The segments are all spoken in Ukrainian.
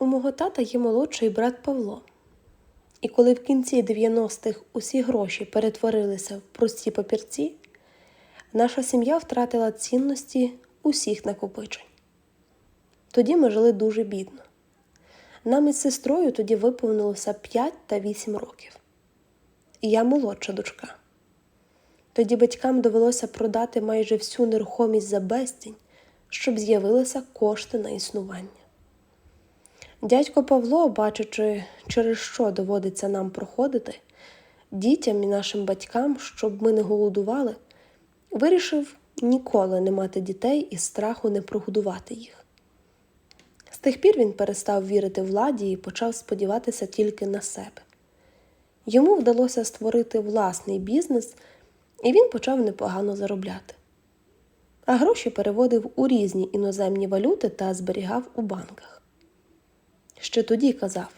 У мого тата є молодший брат Павло. І коли в кінці 90-х усі гроші перетворилися в прості папірці, наша сім'я втратила цінності усіх накопичень. Тоді ми жили дуже бідно. Нам із сестрою тоді виповнилося 5 та 8 років. І я молодша дочка. Тоді батькам довелося продати майже всю нерухомість за безцінь, щоб з'явилися кошти на існування. Дядько Павло, бачачи, через що доводиться нам проходити, дітям і нашим батькам, щоб ми не голодували, вирішив ніколи не мати дітей і страху не прогодувати їх. З тих пір він перестав вірити владі і почав сподіватися тільки на себе. Йому вдалося створити власний бізнес, і він почав непогано заробляти. А гроші переводив у різні іноземні валюти та зберігав у банках. Ще тоді казав,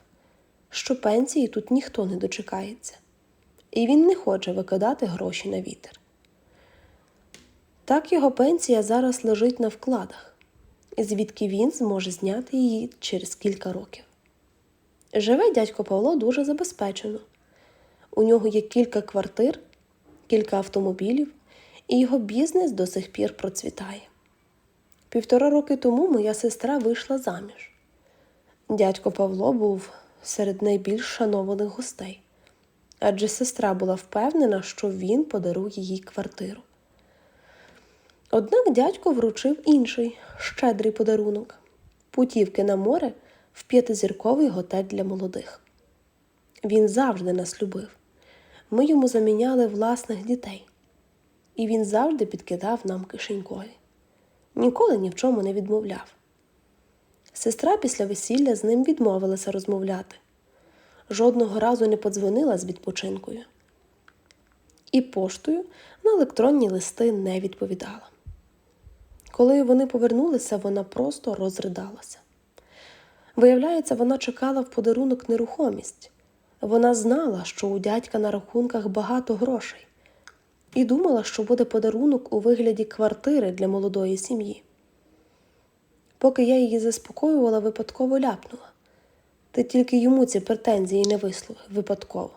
що пенсії тут ніхто не дочекається, і він не хоче викидати гроші на вітер. Так його пенсія зараз лежить на вкладах, звідки він зможе зняти її через кілька років. Живе дядько Павло дуже забезпечено. У нього є кілька квартир, кілька автомобілів, і його бізнес до сих пір процвітає. Півтора роки тому моя сестра вийшла заміж. Дядько Павло був серед найбільш шанованих гостей, адже сестра була впевнена, що він подарує їй квартиру. Однак дядько вручив інший щедрий подарунок путівки на море в п'ятизірковий готель для молодих. Він завжди нас любив. Ми йому заміняли власних дітей, і він завжди підкидав нам кишенькові. Ніколи ні в чому не відмовляв. Сестра після весілля з ним відмовилася розмовляти. Жодного разу не подзвонила з відпочинкою. І поштою на електронні листи не відповідала. Коли вони повернулися, вона просто розридалася. Виявляється, вона чекала в подарунок нерухомість. Вона знала, що у дядька на рахунках багато грошей, і думала, що буде подарунок у вигляді квартири для молодої сім'ї. Поки я її заспокоювала, випадково ляпнула. Ти тільки йому ці претензії не висловив випадково.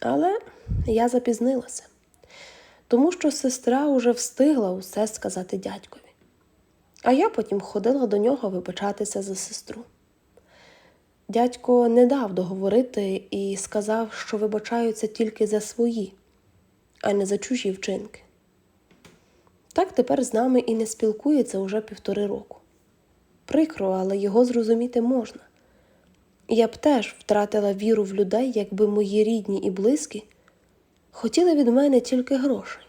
Але я запізнилася, тому що сестра уже встигла усе сказати дядькові. А я потім ходила до нього вибачатися за сестру. Дядько не дав договорити і сказав, що вибачаються тільки за свої, а не за чужі вчинки. Так тепер з нами і не спілкується уже півтори року. Прикро, але його зрозуміти можна. Я б теж втратила віру в людей, якби мої рідні і близькі хотіли від мене тільки грошей.